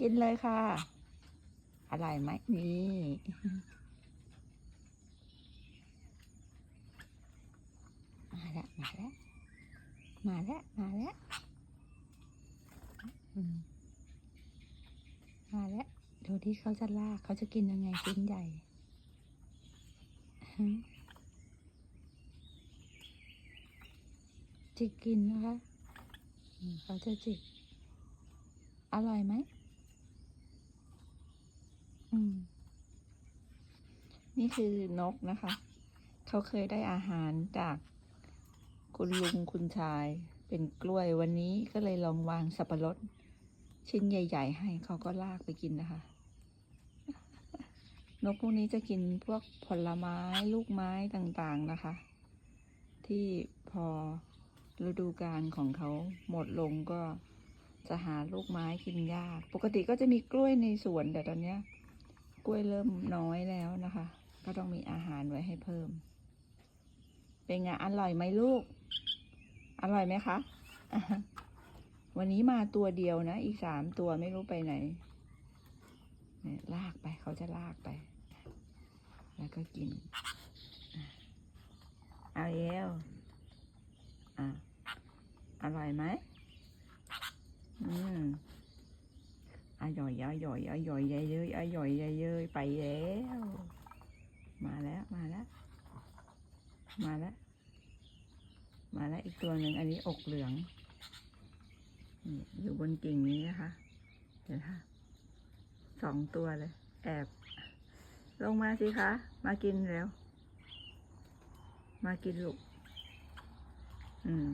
กินเลยค่ะ อร่อยไหมนี่มาแล้ว มาแล้ว มาแล้ว มาแล้วมาแล้วดูที่เขาจะลากเขาจะกินยังไงชิ้นใหญ่จิกกินนะคะเขาจะจิก อร่อยไหม นี่คือนกนะคะ เขาเคยได้อาหารจากคุณลุงคุณชาย เป็นกล้วยวันนี้ก็เลยลองวางสับปะรด ชิ้นใหญ่ ๆ ให้เขาก็ลากไปกินนะคะ นกพวกนี้จะกินพวกผลไม้ลูกไม้ต่างๆนะคะ ที่พอฤดูกาลของเขาหมดลงก็จะหาลูกไม้กินยาก ปกติก็จะมีกล้วยในสวนแต่ตอนเนี้ย กล้วยเริ่มน้อยแล้วนะคะ ก็ต้องมีอาหารไว้ให้เพิ่ม เป็นไงอร่อยไหมลูก อร่อยไหมคะ วันนี้มาตัวเดียวนะ อีกสามตัวไม่รู้ไปไหนนี่ลากไปเขาจะลากไป แล้วก็กิน เอาเอวอะอร่อยไหมอืม อร่อยอร่อยอร่อยเยอะๆอร่อยเยอะๆไปแล้ว มาแล้ว มาแล้ว มาแล้ว มาแล้วอีกตัวหนึ่งอันนี้อกเหลือง อยู่บนกิ่งนี้นะคะ เห็นค่ะสองตัวเลย แอบ ลงมาสิคะ มากินแล้ว มากินลูก อืม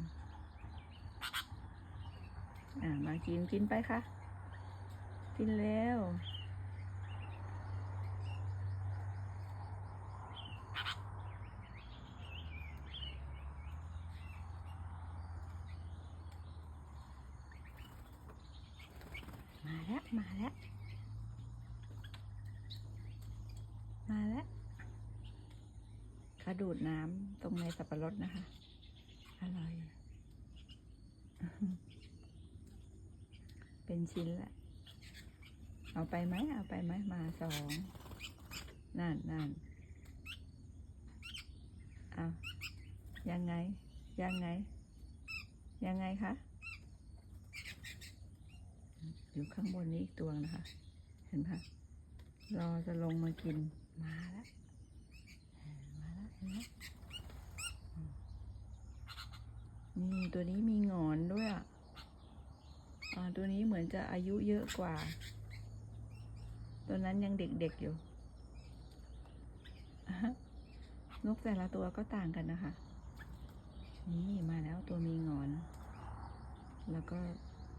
อ่า มากินกินไปค่ะ กินแล้ว มาแล้ว มาแล้ว มาแล้วขาดูดน้ำตรงในสับปะรดนะคะ อร่อย เป็นชิ้นละ เอาไปไหมเอาไปไหมมาสองนั่นนั่นเอายังไง ยังไง ยังไงคะอยู่ข้างบนนี้อีกตัวนะคะ เห็นปะรอจะลงมากินมาแล้วมาแล้วเห็นไหมมนี่ตัวนี้มีงอนด้วยอะอ่าตัวนี้เหมือนจะอายุเยอะกว่า ตัวนั้นยังเด็กๆอยู่ นกแต่ละตัวก็ต่างกันนะคะ นี่มาแล้วตัวมีงอน แล้วก็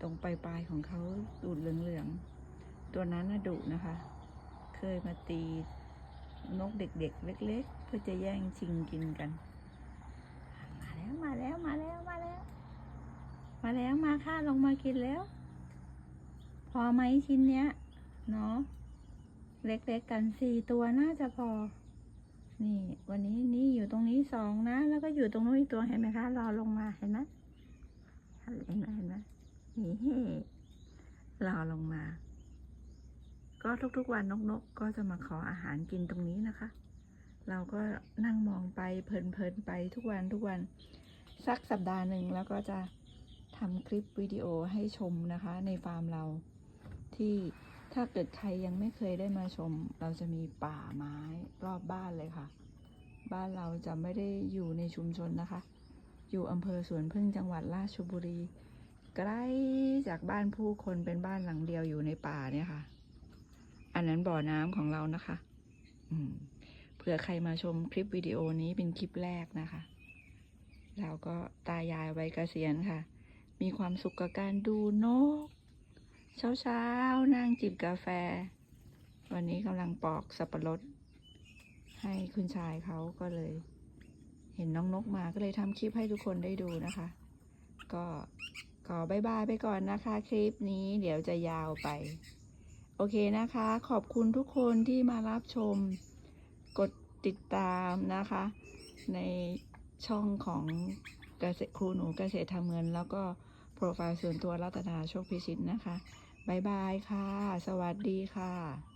ตรงปลายๆของเขาดูดเหลืองๆ ตัวนั้นน่ะดุนะคะ เคยมาตีนกเด็กๆ เล็ก ๆ เพื่อจะแย่งชิงกินกัน มาแล้วมาแล้วมาแล้วมาแล้ว มาแล้วมาค่ะลงมากินแล้ว พอไหมชิ้นเนี้ย เนาะ เล็กๆกันสี่ตัวน่าจะพอ นี่ วันนี้นี่อยู่ตรงนี้สองนะ แล้วก็อยู่ตรงนู้นอีกตัวเห็นไหมคะรอลงมาเห็นไหมเห็นไหมเห็นไหมนี่รอลงมา ก็ทุกๆวันนกๆก็จะมาขออาหารกินตรงนี้นะคะ เราก็นั่งมองไปเพลินๆไปทุกวันทุกวันสักสัปดาห์หนึ่งแล้วก็จะทำคลิปวิดีโอให้ชมนะคะ ในฟาร์มเราที่ ถ้าเกิดใครยังไม่เคยได้มาชม เราจะมีป่าไม้รอบบ้านเลยค่ะ บ้านเราจะไม่ได้อยู่ในชุมชนนะคะ อยู่อำเภอสวนพึ่งจังหวัดราชบุรี ใกล้จากบ้านผู้คนเป็นบ้านหลังเดียวอยู่ในป่าเนี่ยค่ะ อันนั้นบ่อน้ำของเรานะคะ อืมเผื่อใครมาชมคลิปวิดีโอนี้เป็นคลิปแรกนะคะเราก็ตายายไว้เกษียณค่ะ มีความสุขกับการดูนก เช้าๆนั่งจิบกาแฟ วันนี้กำลังปอกสับปะรด ให้คุณชายเขาก็เลย เห็นน้องนกมาก็เลยทำคลิปให้ทุกคนได้ดูนะคะ ก็ขอบายบายไปก่อนนะคะคลิปนี้เดี๋ยวจะยาวไป โอเคนะคะ ขอบคุณทุกคนที่มารับชม กดติดตามนะคะ ในช่องของเกษตรครูหนูเกษตรทำเงินแล้วก็ โปรไฟล์ส่วนตัวรัตนาโชคพิชิตนะคะบายบายค่ะ สวัสดีค่ะ